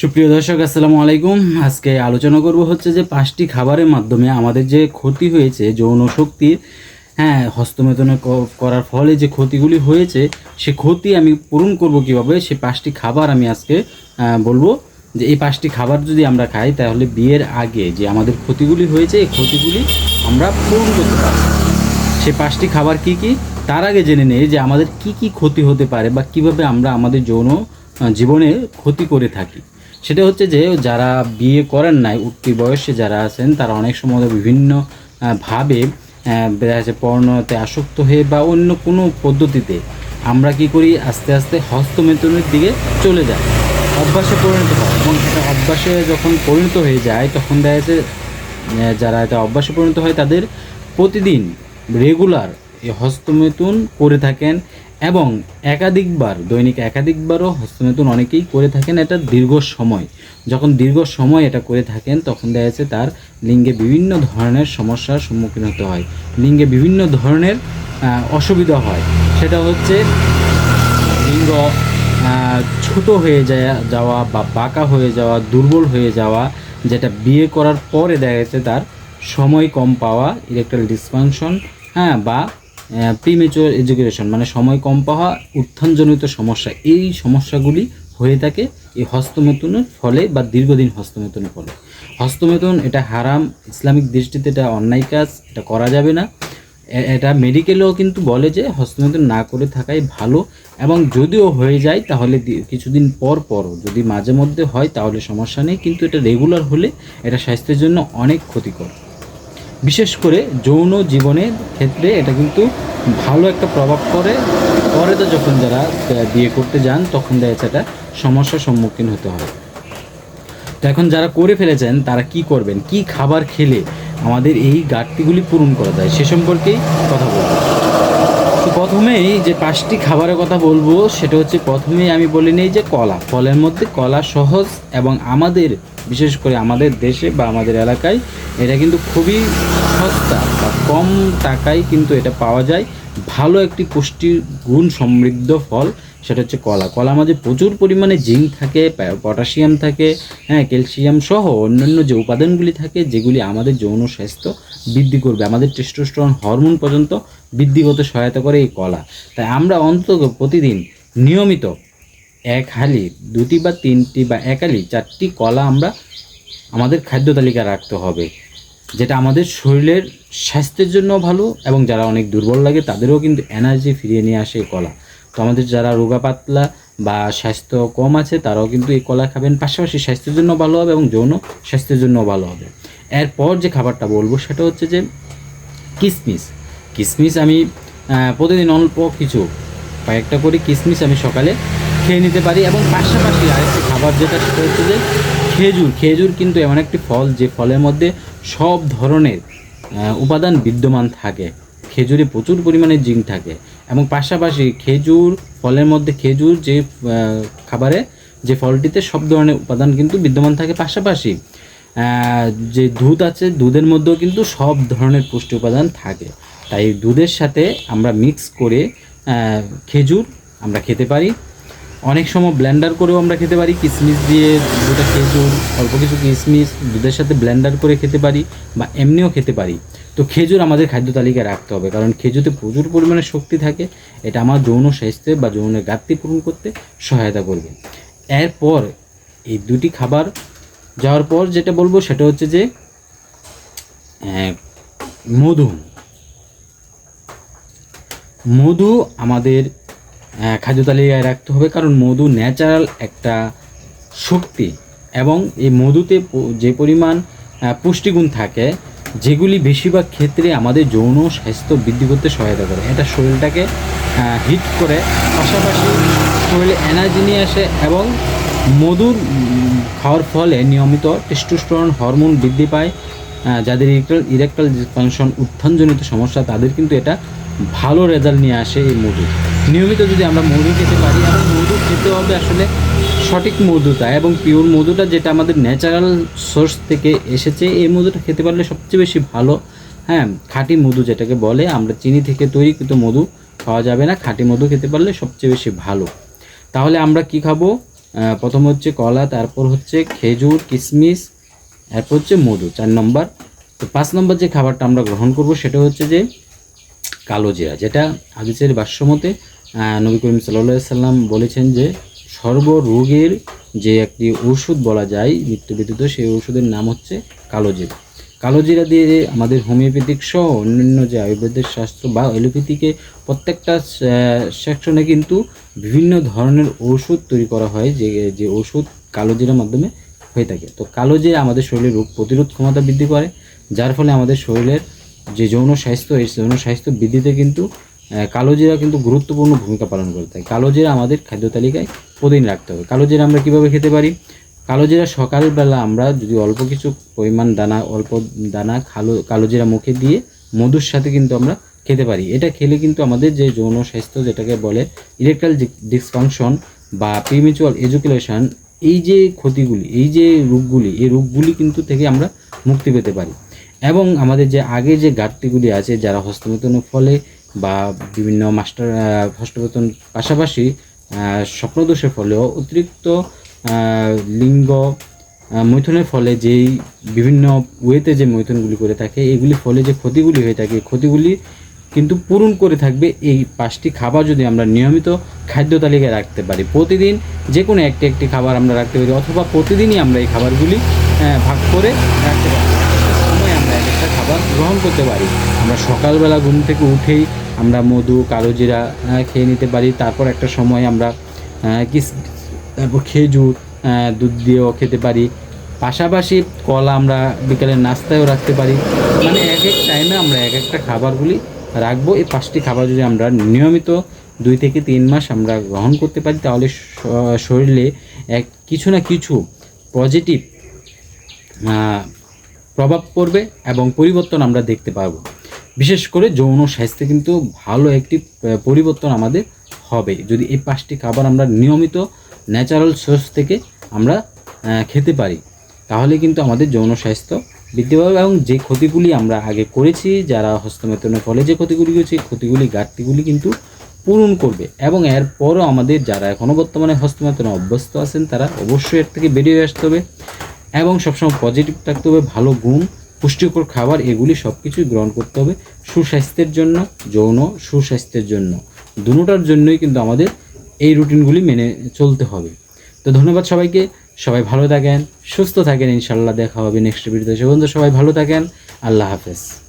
সুপ্রিয় দর্শক, আসসালামু আলাইকুম। আজকে আলোচনা করব হচ্ছে যে পাঁচটি খাবারের মাধ্যমে আমাদের যে ক্ষতি হয়েছে, যৌন শক্তির হ্যাঁ হস্তমেতনে করার ফলে যে ক্ষতিগুলি হয়েছে, সে ক্ষতি আমি পূরণ করব কীভাবে? সে পাঁচটি খাবার আমি আজকে বলব যে এই পাঁচটি খাবার যদি আমরা খাই, তাহলে বিয়ের আগে যে আমাদের ক্ষতিগুলি হয়েছে, এই ক্ষতিগুলি আমরা পূরণ করতে পারব। সে পাঁচটি খাবার কি কি? তার আগে জেনে নেই যে আমাদের কি কি ক্ষতি হতে পারে বা কীভাবে আমরা আমাদের যৌন জীবনে ক্ষতি করে থাকি। সেটা হচ্ছে যে যারা বিয়ে করেন নাই, উঠতি বয়সে যারা আছেন, তারা অনেক সময় বিভিন্ন ভাবে যাচ্ছে পর্ণতে আসক্ত হয়ে বা অন্য কোনো পদ্ধতিতে আমরা কি করি, আস্তে আস্তে হস্তমেতনের দিকে চলে যাই। অভ্যাসে পরিণত হয় এবং এটা অভ্যাসে যখন পরিণত হয়ে যায়, তখন দেখা যাচ্ছে যারা এটা অভ্যাসে পরিণত হয়, তাদের প্রতিদিন রেগুলার এই হস্তমেতুন করে থাকেন এবং একাধিকবার, দৈনিক একাধিকবারও হস্তমেতুন অনেকেই করে থাকেন এটা দীর্ঘ সময়। যখন দীর্ঘ সময় এটা করে থাকেন, তখন দেখা যাচ্ছে তার লিঙ্গে বিভিন্ন ধরনের সমস্যার সম্মুখীন হতে হয়। লিঙ্গে বিভিন্ন ধরনের অসুবিধা হয়। সেটা হচ্ছে লিঙ্গ ছোট হয়ে যাওয়া বা বাঁকা হয়ে যাওয়া, দুর্বল হয়ে যাওয়া, যেটা বিয়ে করার পরে দেখা যাচ্ছে তার সময় কম পাওয়া ইলেকট্রাল ডিসফাংশন হ্যাঁ বা প্রিমেচুয়ার এডুকেশন মানে সময় কম পাওয়া উত্থানজনিত সমস্যা। এই সমস্যাগুলি হয়ে থাকে এই হস্তমেতনের ফলে বা দীর্ঘদিন হস্তমেতনের ফলে। হস্তমেতন এটা হারাম, ইসলামিক দৃষ্টিতে এটা অন্যায় কাজ, এটা করা যাবে না। এটা মেডিকেলেও কিন্তু বলে যে হস্তমেতন না করে থাকাই ভালো এবং যদিও হয়ে যায়, তাহলে কিছুদিন পর পর, যদি মাঝে মধ্যে হয়, তাহলে সমস্যা নেই, কিন্তু এটা রেগুলার হলে এটা স্বাস্থ্যের জন্য অনেক ক্ষতিকর। বিশেষ করে যৌন জীবনের ক্ষেত্রে এটা কিন্তু ভালো একটা প্রভাব পড়ে। পরে তো যখন যারা বিয়ে করতে যান, তখন দেখা যাচ্ছে সমস্যার সম্মুখীন হতে হয়। তো এখন যারা করে ফেলেছেন, তারা কি করবেন? কি খাবার খেলে আমাদের এই ঘাটতিগুলি পূরণ করা যায়? সে সম্পর্কেই কথা বলব। তো প্রথমেই যে পাঁচটি খাবারের কথা বলব, সেটা হচ্ছে প্রথমেই আমি বলে নিই যে কলা। ফলের মধ্যে কলা সহজ এবং আমাদের বিশেষ করে আমাদের দেশে বা আমাদের এলাকায়, এটা কিন্তু খুবই সস্তা বা কম টাকায় কিন্তু এটা পাওয়া যায়। ভালো একটি পুষ্টি গুণ সমৃদ্ধ ফল, সেটা হচ্ছে কলা। কলা মাঝে প্রচুর পরিমাণে জিঙ্ক থাকে পটাশিয়াম থাকে হ্যাঁ ক্যালসিয়াম সহ অন্যান্য যে উপাদানগুলি থাকে, যেগুলি আমাদের যৌন স্বাস্থ্য বৃদ্ধি করবে, আমাদের টেস্টোস্টেরন হরমোন পর্যন্ত বৃদ্ধি করতে সহায়তা করে এই কলা। তাই আমরা অন্তত প্রতিদিন নিয়মিত এক হালি, দুটি বা তিনটি বা এক হালি, চারটি কলা আমরা আমাদের খাদ্য তালিকা রাখতে হবে, যেটা আমাদের শরীরের স্বাস্থ্যের জন্য ভালো এবং যারা অনেক দুর্বল লাগে তাদেরও কিন্তু এনার্জি ফিরিয়ে নিয়ে আসে কলা। তো আমাদের যারা রোগা পাতলা বা স্বাস্থ্য কম আছে, তারাও কিন্তু এই কলা খাবেন। পাশাপাশি স্বাস্থ্যের জন্য ভালো হবে এবং যৌন স্বাস্থ্যের জন্য ভালো হবে। এরপর যে খাবারটা বলব সেটা হচ্ছে যে কিসমিস। কিসমিস আমি প্রতিদিন অল্প কিছু কয়েকটা করে কিশমিশ আমি সকালে খেয়ে নিতে পারি এবং পাশাপাশি আরেকটি খাবার যেটা সেটা হচ্ছে যে খেজুর। খেজুর কিন্তু এমন একটি ফল যে ফলের মধ্যে সব ধরনের উপাদান বিদ্যমান থাকে। খেজুরে প্রচুর পরিমাণে জিঙ্ক থাকে এবং পাশাপাশি খেজুর, ফলের মধ্যে খেজুর যে খাবারে, যে ফলটিতে সব ধরনের উপাদান কিন্তু বিদ্যমান থাকে। পাশাপাশি যে দুধ আছে, দুধের মধ্যেও কিন্তু সব ধরনের পুষ্টি উপাদান থাকে। তাই দুধের সাথে আমরা মিক্স করে খেজুর আমরা খেতে পারি। অনেক সময় ব্লেন্ডার করেও আমরা খেতে পারি। কিশমিশ দিয়ে দুটা খেজুর, অল্প কিছু কিশমিশ দুধের সাথে ব্লেন্ডার করে খেতে পারি বা এমনিও খেতে পারি। তো খেজুর আমাদের খাদ্য তালিকায় রাখতে হবে, কারণ খেজুরে প্রচুর পরিমাণে শক্তি থাকে। এটা আমার যৌন স্বাস্থ্যে বা যৌনের ঘাটতি পূরণ করতে সহায়তা করবে। এরপর এই দুটি খাবার যাওয়ার পর যেটা বলব সেটা হচ্ছে যে মধু। মধু আমাদের খাদ্য তালিকায় রাখতে হবে কারণ মধু ন্যাচারাল একটা শক্তি এবং এই মধুতে যে পরিমাণ পুষ্টিগুণ থাকে, যেগুলি বেশিরভাগ ক্ষেত্রে আমাদের যৌন স্বাস্থ্য বৃদ্ধি করতে সহায়তা করে। এটা শরীরটাকে হিট করে, পাশাপাশি শরীরে এনার্জি নিয়ে আসে এবং মধুর খাওয়ার ফলে নিয়মিত টেস্টোস্টেরন হরমোন বৃদ্ধি পায়। যাদের ইরেকটাল ইরেকটাল ডিসফাংশন উত্থানজনিত সমস্যা, তাদের কিন্তু এটা ভালো রেজাল্ট নিয়ে আসে এই মধু। নিয়মিত যদি আমরা মধু খেতে পারি এবং মধু খেতে হবে আসলে সঠিক মধুটা এবং পিওর মধুটা যেটা আমাদের ন্যাচারাল সোর্স থেকে এসেছে, এই মধুটা খেতে পারলে সবচেয়ে বেশি ভালো। হ্যাঁ খাঁটি মধু যেটাকে বলে, আমরা চিনি থেকে তৈরিকৃত মধু খাওয়া যাবে না, খাঁটি মধু খেতে পারলে সবচেয়ে বেশি ভালো। তাহলে আমরা কি খাব? প্রথম হচ্ছে কলা, তারপর হচ্ছে খেজুর কিশমিশ এরপর হচ্ছে মধু, চার নম্বর। তো পাঁচ নম্বর যে খাবারটা আমরা গ্রহণ করব সেটা হচ্ছে যে কালো জিরা, যেটা হাদিসের ভাষ্যমতে নবী করিম সাল্লাহ সাল্লাম বলেছেন যে সর্বরোগের যে একটি ওষুধ বলা যায় মৃত্যু ব্যতীত সেই ওষুধের নাম হচ্ছে কালো জিরা। কালো জিরা দিয়ে আমাদের হোমিওপ্যাথিক সহ অন্যান্য যে আয়ুর্বেদের শাস্ত্র বা এলোপ্যাথিকে প্রত্যেকটা সেকশনে কিন্তু বিভিন্ন ধরনের ওষুধ তৈরি করা হয়, যে যে ওষুধ কালো জিরার মাধ্যমে হয়ে থাকে। তো কালো জিরা আমাদের শরীরের রোগ প্রতিরোধ ক্ষমতা বৃদ্ধি করে, যার ফলে আমাদের শরীরের যে যৌন স্বাস্থ্য এই যৌন স্বাস্থ্য বৃদ্ধিতে কিন্তু আহ, কালো জিরা কিন্তু গুরুত্বপূর্ণ ভূমিকা পালন করে থাকে। কালো জিরা আমাদের খাদ্য তালিকায় প্রতিদিন রাখতে হবে। কালো জিরা আমরা কীভাবে খেতে পারি? কালো জিরা সকালবেলা আমরা যদি অল্প কিছু পরিমাণ দানা অল্প দানা কালো কালো জিরা মুখে দিয়ে মধুর সাথে কিন্তু আমরা খেতে পারি। এটা খেলে কিন্তু আমাদের যে যৌন স্বাস্থ্য যেটাকে বলে ইলেকট্রাল ডিসফাংশন বা প্রিমিচুয়াল এজুকেশন এই যে ক্ষতিগুলি এই যে রোগগুলি এই রোগগুলি কিন্তু থেকে আমরা মুক্তি পেতে পারি। এবং আমাদের যে আগে যে ঘাটতিগুলি আছে যারা হস্তমেতনের ফলে বা বিভিন্ন মাস্টার আহ, হস্তমেতন পাশাপাশি স্বপ্নদোষের ফলেও অতিরিক্ত লিঙ্গ মৈথুনের ফলে যেই বিভিন্ন ওয়েতে যে মৈথুনগুলি করে থাকে এগুলির ফলে যে ক্ষতিগুলি হয়ে থাকে ক্ষতিগুলি কিন্তু পূরণ করে থাকবে। এই পাঁচটি খাবার যদি আমরা নিয়মিত খাদ্য তালিকায় রাখতে পারি প্রতিদিন যে কোনো একটি একটি খাবার আমরা রাখতে পারি অথবা প্রতিদিনই আমরা এই খাবারগুলি ভাগ করে রাখতে পারি একটা সময় আমরা এক একটা খাবার গ্রহণ করতে পারি। আমরা সকালবেলা ঘুম থেকে উঠেই আমরা মধু কালো জিরা খেয়ে নিতে পারি। তারপর একটা সময় আমরা কিস তারপর খেজুর দুধ দিয়েও খেতে পারি। পাশাপাশি কলা আমরা বিকালের নাস্তায়ও রাখতে পারি। মানে এক এক টাইমে আমরা এক একটা খাবারগুলি রাখব। এই পাঁচটি খাবার যদি আমরা নিয়মিত দুই থেকে তিন মাস আমরা গ্রহণ করতে পারি, তাহলে শরীরে এক কিছু না কিছু পজিটিভ প্রভাব পড়বে এবং পরিবর্তন আমরা দেখতে পাবো। বিশেষ করে যৌন স্বাস্থ্যে কিন্তু ভালো একটি পরিবর্তন আমাদের হবে। যদি এই পাঁচটি খাবার আমরা নিয়মিত ন্যাচারাল সোর্স থেকে আমরা খেতে পারি, তাহলে কিন্তু আমাদের যৌন স্বাস্থ্য বৃদ্ধি পাবে এবং যে ক্ষতিগুলি আমরা আগে করেছি, যারা হস্তমেতনের ফলে যে ক্ষতিগুলি হয়েছে ক্ষতিগুলি, ঘাটতিগুলি কিন্তু পূরণ করবে এবং এরপরও আমাদের যারা এখনও বর্তমানে হস্তমেতনে অভ্যস্ত আছেন, তারা অবশ্যই এর থেকে বেরিয়ে আসতে হবে। এবং সবসময় পজিটিভ থাকতে হবে, ভালো গুণ পুষ্টিকর খাবার, এগুলি সব কিছুই গ্রহণ করতে হবে সুস্বাস্থ্যের জন্য, যৌন সুস্বাস্থ্যের জন্য। দুটার জন্যই কিন্তু আমাদের এই রুটিনগুলি মেনে চলতে হবে। তো ধন্যবাদ সবাইকে, সবাই ভালো থাকেন, সুস্থ থাকেন ইনশাল্লাহ দেখা হবে নেক্সট ভিডিওতে সে পর্যন্ত সবাই ভালো থাকেন, আল্লাহ হাফেজ।